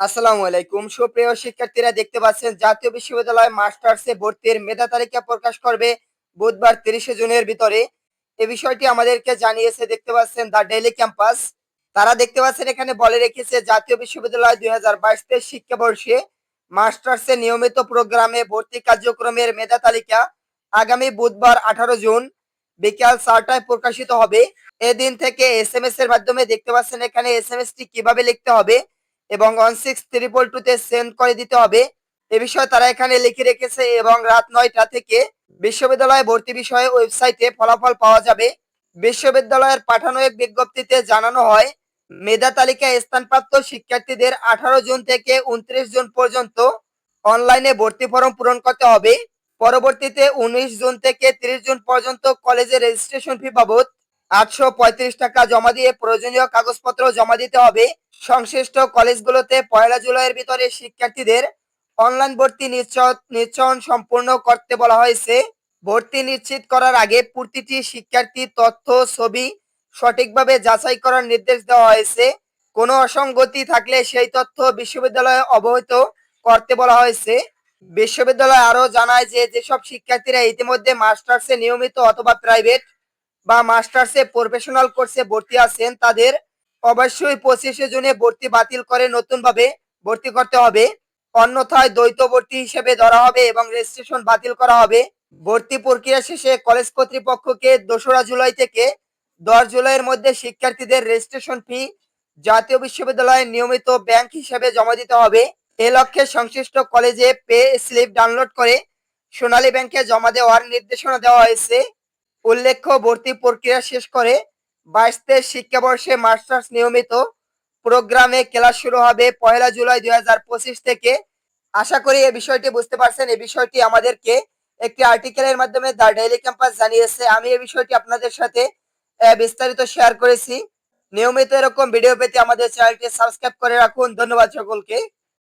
আসসালামু আলাইকুম। সুপ্রিয় শিক্ষার্থীরা, দেখতে পাচ্ছেন জাতীয় বিশ্ববিদ্যালয় মাস্টার্সে ভর্তির মেধা তালিকা প্রকাশ করবে বুধবার তিরিশে জুনের ভিতরে। এ বিষয়টি আমাদেরকে জানিয়েছে, দেখতে পাচ্ছেন দ্য ডেইলি ক্যাম্পাস। তারা দেখতে পাচ্ছেন, এখানে বলে রেখেছে, জাতীয় বিশ্ববিদ্যালয় দুই হাজার বাইশ তেইশ শিক্ষাবর্ষে মাস্টার্সে নিয়মিত প্রোগ্রামে ভর্তি কার্যক্রমের মেধা তালিকা আগামী বুধবার আঠারো জুন বিকাল চারটায় প্রকাশিত হবে। এদিন থেকে এস এম এস এর মাধ্যমে দেখতে পাচ্ছেন, এখানে এস এম এস টি কীভাবে লিখতে হবে এবং ওয়ান সিক্স ট্রিপল টুতে সেন্ড করে দিতে হবে। এ বিষয়ে তারা এখানে লিখে রেখেছে এবং রাত নয়টা থেকে বিশ্ববিদ্যালয় ভর্তি বিষয়ে ওয়েবসাইটে ফলাফল পাওয়া যাবে। বিশ্ববিদ্যালয়ের পাঠানো এক বিজ্ঞপ্তিতে জানানো হয়, মেধা তালিকায় স্থানপ্রাপ্ত শিক্ষার্থীদের আঠারো জুন থেকে উনত্রিশ জুন পর্যন্ত অনলাইনে ভর্তি ফর্ম পূরণ করতে হবে। পরবর্তীতে উনিশ জুন থেকে তিরিশ জুন পর্যন্ত কলেজে রেজিস্ট্রেশন ফি বাবদ আটশো পঁয়ত্রিশ টাকা জমা দিয়ে প্রয়োজনীয় কাগজপত্র জমা দিতে হবে। সংশ্লিষ্ট কলেজগুলোতে পয়লা জুলাইয়ের ভিতরে শিক্ষার্থীদের অনলাইন ভর্তি নিশ্চয় নিশ্চয়ন সম্পূর্ণ করতে বলা হয়েছে। ভর্তি নিশ্চিত করার আগে প্রতিটি শিক্ষার্থী তথ্য, ছবি সঠিকভাবে যাচাই করার নির্দেশ দেওয়া হয়েছে। কোনো অসঙ্গতি থাকলে সেই তথ্য বিশ্ববিদ্যালয়ে অবহিত করতে বলা হয়েছে। বিশ্ববিদ্যালয় আরও জানায় যে যেসব শিক্ষার্থীরা ইতিমধ্যে মাস্টার্সে নিয়মিত অথবা প্রাইভেট বা মাস্টার্সে প্রফেশনাল কোর্সে ভর্তি আছেন, তাদের অবশ্যই পঁচিশে জুনে ভর্তি বাতিল করে নতুনভাবে ভর্তি করতে হবে। অন্যথায় দ্বৈত ভর্তি হিসেবে ধরা হবে এবং রেজিস্ট্রেশন বাতিল করা হবে। ভর্তি প্রক্রিয়া শেষে কলেজ কর্তৃপক্ষকে দোসরা জুলাই থেকে দশ জুলাইয়ের মধ্যে শিক্ষার্থীদের রেজিস্ট্রেশন ফি জাতীয় বিশ্ববিদ্যালয়ের নিয়মিত ব্যাংক হিসেবে জমা দিতে হবে। এ লক্ষ্যে সংশ্লিষ্ট কলেজে পে স্লিপ ডাউনলোড করে সোনালী ব্যাংকে জমা দেওয়ার নির্দেশনা দেওয়া হয়েছে। উল্লেখ্য, ভর্তি প্রক্রিয়া শেষ করে বাইশ তেইশ শিক্ষাবর্ষে মাস্টার্স নিয়মিত প্রোগ্রামে ক্লাস শুরু হবে পয়লা জুলাই দুই হাজার পঁচিশ থেকে। আশা করি এই বিষয়টি বুঝতে পারছেন। এই বিষয়টি আমাদেরকে একটি আর্টিকেলের মাধ্যমে দ্য ডেইলি ক্যাম্পাস জানিয়েছে। আমি এই বিষয়টি আপনাদের সাথে বিস্তারিত শেয়ার করেছি। নিয়মিত এরকম ভিডিও পেতে আমাদের চ্যানেলটি সাবস্ক্রাইব করে রাখুন। ধন্যবাদ সকলকে।